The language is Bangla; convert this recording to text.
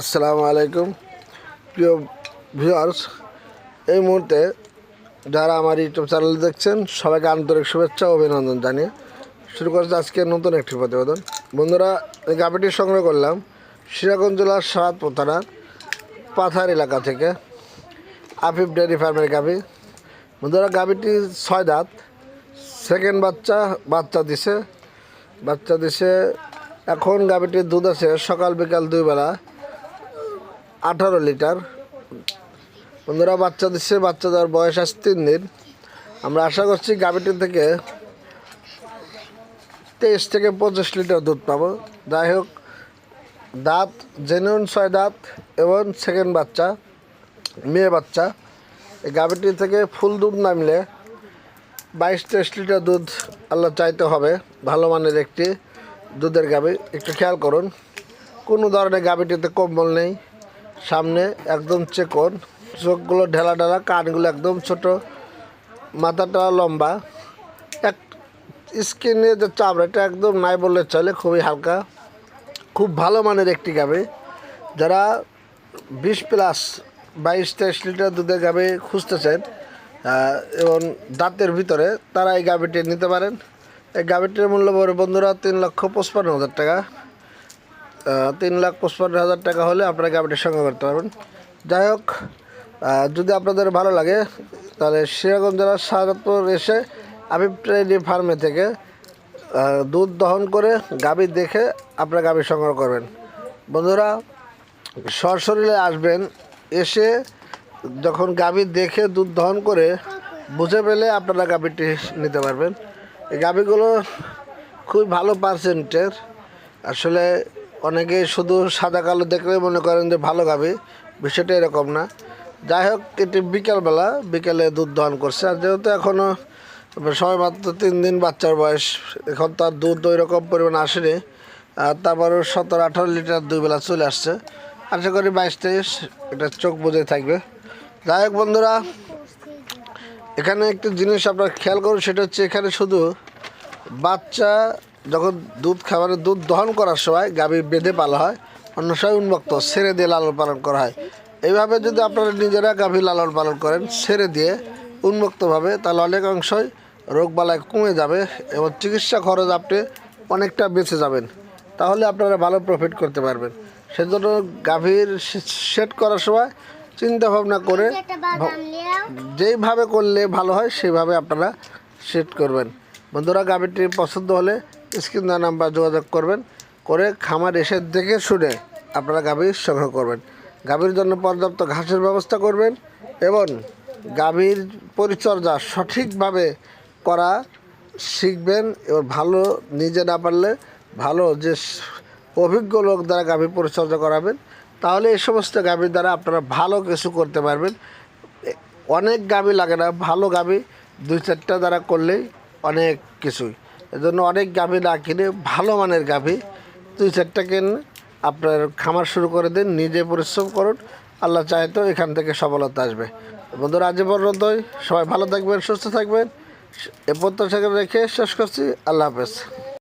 আসসালামু আলাইকুম। প্রিয় ভিউয়ার্স এই মুহূর্তে যারা আমার ইউটিউব চ্যানেল দেখছেন, সবাইকে আন্তরিক শুভেচ্ছা অভিনন্দন জানিয়ে শুরু করছে আজকে নতুন একটি প্রতিবেদন। বন্ধুরা, এই গাভিটি সংগ্রহ করলাম সিরাগঞ্জ জেলার সারাদপুর থানার পাথার এলাকা থেকে আফিফ ডেয়ারি ফার্মের গাভি। বন্ধুরা, গাভিটি ছয় দাঁত সেকেন্ড বাচ্চা বাচ্চা দিছে। বাচ্চা দিছে, এখন গাভিটির দুধ আছে সকাল বিকাল দুই বেলা আঠারো লিটার। বন্ধুরা, বাচ্চা দিচ্ছে, বাচ্চা দেওয়ার বয়স আছে তিন দিন। আমরা আশা করছি গাভিটি থেকে তেইশ থেকে পঁচিশ লিটার দুধ পাবো। যাই হোক, দাঁত জেনুইন ছয় দাঁত এবং সেকেন্ড বাচ্চা, মেয়ে বাচ্চা। এই গাভিটি থেকে ফুল দুধ নামলে বাইশ তেইশ লিটার দুধ আল্লাহ চাইতে হবে, ভালো মানের একটি দুধের গাভি। একটু খেয়াল করুন, কোনো ধরনের গাভিটিতে কম্বল নেই। সামনে একদম চেকন, চোখগুলো ঢেলা ঢেলা কানগুলো একদম ছোট, মাথাটা লম্বা। এক স্কিনে যে চামড়াটা একদম নাই বললে চলে, খুবই হালকা। খুব ভালো মানের একটি গাভি। যারা বিশ প্লাস বাইশ তেইশ লিটার দুধের গাভি খুঁজতেছেন এবং দাঁতের ভিতরে, তারা এই গাভিটি নিতে পারেন। এই গাভিটির মূল্য পড়ে বন্ধুরা, তিন লক্ষ পঁচপান্ন হাজার টাকা। তিন লাখ পঁচপান্ন হাজার টাকা হলে আপনারা গাভিটির সঙ্গে করতে পারবেন। যাই হোক যদি আপনাদের ভালো লাগে, তাহলে সিরাগঞ্জ জেলার শাহজাদপুর এসে আবিব ট্রেডি ফার্মে থেকে দুধ দহন করে গাভি দেখে আপনারা গাভি সংগ্রহ করবেন। বন্ধুরা, সশরীরে আসবেন, এসে যখন গাভি দেখে দুধ দহন করে বুঝে পেলে আপনারা গাভিটি নিতে পারবেন। এই গাভিগুলো খুবই ভালো পার্সেন্টের আসলে অনেকে শুধু সাদা কালো দেখলে মনে করেন যে ভালো গাভি বিষয়টা এরকম না। যাই হোক, এটি বিকালবেলা, বিকেলে দুধ দহন করছে। আর যেহেতু এখনও সময় মাত্র তিন দিন বাচ্চার বয়স, এখন তার দুধ ওই রকম পরিমাণ আসেনি। আর তারপরেও সতেরো, আঠারো লিটার দুই বেলা চলে আসছে। আশা করি বাইশ তেইশ, এটা চোখ বুঝে থাকবে। যাই হোক বন্ধুরা, এখানে একটি জিনিস আপনার খেয়াল করুন, সেটা হচ্ছে এখানে শুধু বাচ্চা যখন দুধ খাবারের দুধ দহন করার সময় গাভী বেঁধে পালা হয় অন্য সময় উন্মুক্ত ছেড়ে দিয়ে লালন পালন করা হয়। এইভাবে যদি আপনারা নিজেরা গাভী লালন পালন করেন ছেড়ে দিয়ে উন্মুক্তভাবে তাহলে অনেক অংশই রোগবালাই কমে যাবে এবং চিকিৎসা খরচ আপনি অনেকটা বেঁচে যাবেন। তাহলে আপনারা ভালো প্রফিট করতে পারবেন। সেজন্য গাভীর সেট করার সময় চিন্তা ভাবনা করে যেইভাবে করলে ভালো হয় সেইভাবে আপনারা সেট করবেন। বন্ধুরা গাভীটি পছন্দ হলে স্ক্রিন দেওয়া নাম্বার যোগাযোগ করবেন, করে খামার এসে দেখে শুনে আপনারা গাভী সংগ্রহ করবেন। গাভীর জন্য পর্যাপ্ত ঘাসের ব্যবস্থা করবেন এবং গাভীর পরিচর্যা সঠিকভাবে করা শিখবেন এবং ভালো নিজে না পারলে ভালো যে অভিজ্ঞ লোক দ্বারা গাভী পরিচর্যা করাবেন, তাহলে এই সমস্ত গাভীর দ্বারা আপনারা ভালো কিছু করতে পারবেন। অনেক গাভী লাগে না, ভালো গাভী দুই চারটা দ্বারা করলেই অনেক কিছুই। এজন্য অনেক গাভী না কিনে ভালো মানের গাভী। দুই চারটা কেন? আপনার খামার শুরু করে দিন, নিজে পরিশ্রম করুন। আল্লাহ চায় তো এখান থেকে সফলতা আসবে। বন্ধুরা, আজ পর্যন্তই। সবাই ভালো থাকবেন, সুস্থ থাকবেন। এ প্রত্যাশা রেখে শেষ করছি। আল্লাহ হাফেজ।